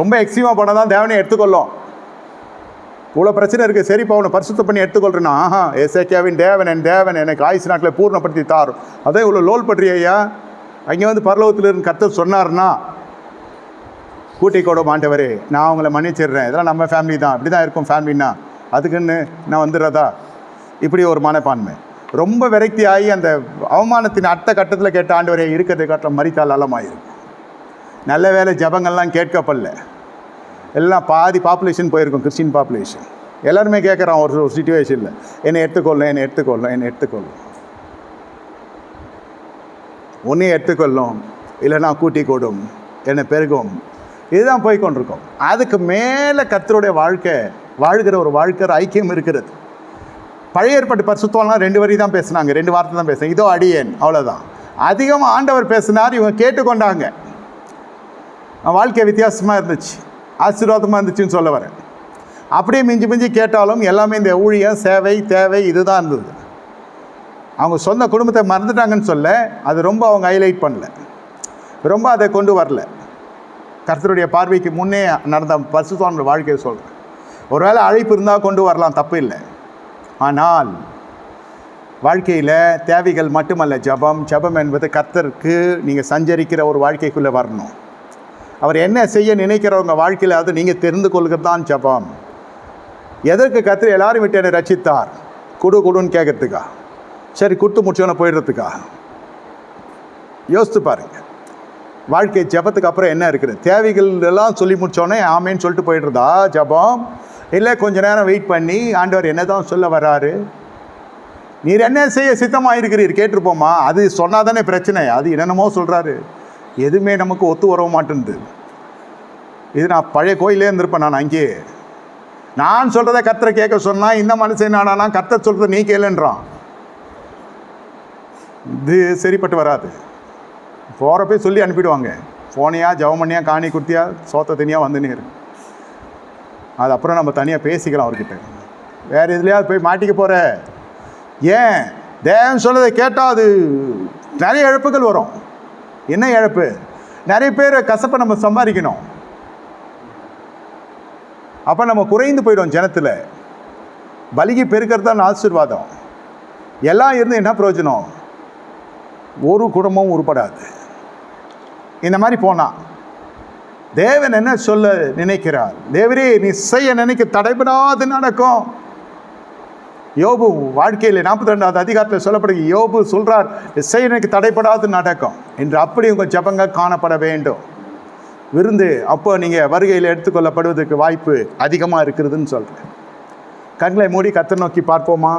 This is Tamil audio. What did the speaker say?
ரொம்ப எக்ஸ்ட்ரீமாக போனால் தான் தேவனை எடுத்துக்கொள்ளும். இவ்வளோ பிரச்சனை இருக்குது சரி அவனை பரிசுத்தம் பண்ணி எடுத்துக்கொள்றேன்னா ஆஹா ஏசேக்கியாவின் தேவன் என் தேவன் எனக்கு ஆயுசு நாட்களை பூர்ணப்படுத்தி தாரும். அதே இவ்வளோ லோல் பற்றியா அங்கே வந்து பரலோகத்தில் இருந்து கத்தர் சொன்னார்னா கூட்டி கூட மாண்டவரே நான் அவங்கள மன்னிச்சிடுறேன். இதெல்லாம் நம்ம ஃபேமிலி தான். இப்படி தான் இருக்கும் ஃபேமிலின்னா அதுக்குன்னு நான் வந்துடுறதா? இப்படி ஒரு மனப்பான்மை. ரொம்ப விரக்தி ஆகி அந்த அவமானத்தின் அடுத்த கட்டத்தில் கேட்ட ஆண்டவரே இருக்கிறதை காட்டில் மறித்தால் அலமாயிருக்கும் நல்ல வேலை ஜபங்கள்லாம் கேட்கப்படல. எல்லாம் பாதி பாப்புலேஷன் போயிருக்கும் கிறிஸ்டின் பாப்புலேஷன் எல்லாருமே கேட்குறான் ஒரு ஒரு சுச்சுவேஷனில் என்னை எடுத்துக்கொள்ளும் என்னை எடுத்துக்கொள்ளும் என்னை எடுத்துக்கொள்ளும். உன்னையும் எடுத்துக்கொள்ளும் இல்லைனா கூட்டி கூடும் என்னை பெருகும். இதுதான் போய் கொண்டிருக்கோம். அதுக்கு மேலே கத்தருடைய வாழ்க்கை வாழ்கிற ஒரு வாழ்க்கை ஐக்கியம் இருக்கிறது. பழைய ஏற்பாட்டு பரிசுத்தம்லாம் ரெண்டு வரி தான் பேசுனாங்க ரெண்டு வார்த்தை தான் பேசுனாங்க. இதோ அடியேன் அவ்வளோதான் அதிகமாக ஆண்டவர் பேசினார் இவங்க கேட்டுக்கொண்டாங்க. வாழ்க்கை வித்தியாசமாக இருந்துச்சு ஆசீர்வாதமாக இருந்துச்சுன்னு சொல்ல வரேன். அப்படியே மிஞ்சி மிஞ்சி கேட்டாலும் எல்லாமே இந்த ஊழியம் சேவை தேவை இதுதான் இருந்தது. அவங்க சொந்த குடும்பத்தை மறந்துட்டாங்கன்னு சொல்ல அது ரொம்ப அவங்க ஹைலைட் பண்ணல. ரொம்ப அதை கொண்டு வரல. கர்த்தருடைய பார்வைக்கு முன்னே நடந்த பரிசுத்தவான்கள் வாழ்க்கையை சொல்கிறேன் ஒருவேளை அழைப்பு இருந்தால் கொண்டு வரலாம் தப்பு இல்லை. ஆனால் வாழ்க்கையில் தேவைகள் மட்டுமல்ல ஜபம் ஜபம் என்பது கர்த்தருக்கு நீங்கள் சஞ்சரிக்கிற ஒரு வாழ்க்கைக்குள்ளே வரணும். அவர் என்ன செய்ய நினைக்கிறவங்க வாழ்க்கையில் அது நீங்கள் தெரிந்து கொள்கிறது தான் ஜபம். எதற்கு கத்திரி எல்லாரும் விட்டு என்னை ரசித்தார் குடு குடுன்னு கேட்கறதுக்கா? சரி கொடுத்து முடிச்சோன்னே போயிடுறதுக்கா? யோசித்து பாருங்க. வாழ்க்கை ஜபத்துக்கு அப்புறம் என்ன இருக்குது? தேவைகள் எல்லாம் சொல்லி முடிச்சோன்னே ஆமேன்னு சொல்லிட்டு போயிடுறதா ஜபம்? இல்லை கொஞ்ச நேரம் வெயிட் பண்ணி ஆண்டவர் என்ன தான் சொல்ல வர்றாரு? நீர் என்ன செய்ய சித்தமாக இருக்கிறீர் கேட்டிருப்போமா? அது சொன்னால் தானே பிரச்சனை. அது என்னென்னமோ சொல்கிறாரு எதுவுமே நமக்கு ஒத்து வர மாட்டேன்து இது நான் பழைய கோயிலே இருந்திருப்பேன் நான் அங்கேயே நான் சொல்கிறத கத்தரை கேட்க சொன்னால் இந்த மனுஷன் நானா கத்தர் சொல்கிறத நீ கேளுன்றான். இது சரிப்பட்டு வராது. போகிறப்பே சொல்லி அனுப்பிடுவாங்க. போனியா ஜவமண்ணியா காணி குத்தியா சோத்த தனியாக வந்து நீர் அது அப்புறம் நம்ம தனியாக பேசிக்கலாம் அவர்கிட்ட. வேறு இதுலையாவது போய் மாட்டிக்க போகிற ஏன்? தேவன் சொல்லதை கேட்டால் அது நிறைய இழப்புகள் வரும். என்ன இழப்பு? நிறைய பேர் கசப்பை நம்ம சம்பாதிக்கணும். அப்போ நம்ம குறைந்து போயிடும் ஜனத்தில். பலிகி பெருக்கிறது தான் ஆசீர்வாதம். எல்லாம் இருந்து என்ன பிரயோஜனம்? ஒரு குடும்பமும் உருப்படாது. இந்த மாதிரி போனால் தேவன் என்ன சொல்ல நினைக்கிறார்? தேவரே நீ செய்ய நினைக்க தடைபடாது நடக்கும். யோபு வாழ்க்கையில் நாற்பத்தி ரெண்டாவது அதிகாரத்தில் சொல்லப்படுது யோபு சொல்கிறார் செய்ய எனக்கு நடக்கும் என்று அப்படி உங்கள் ஜபங்க காணப்பட வேண்டும். விருந்து அப்போ நீங்கள் வருகையில் எடுத்துக்கொள்ளப்படுவதற்கு வாய்ப்பு அதிகமாக இருக்கிறதுன்னு சொல்கிறேன் கண்களை மூடி கத்தை நோக்கி பார்ப்போமா?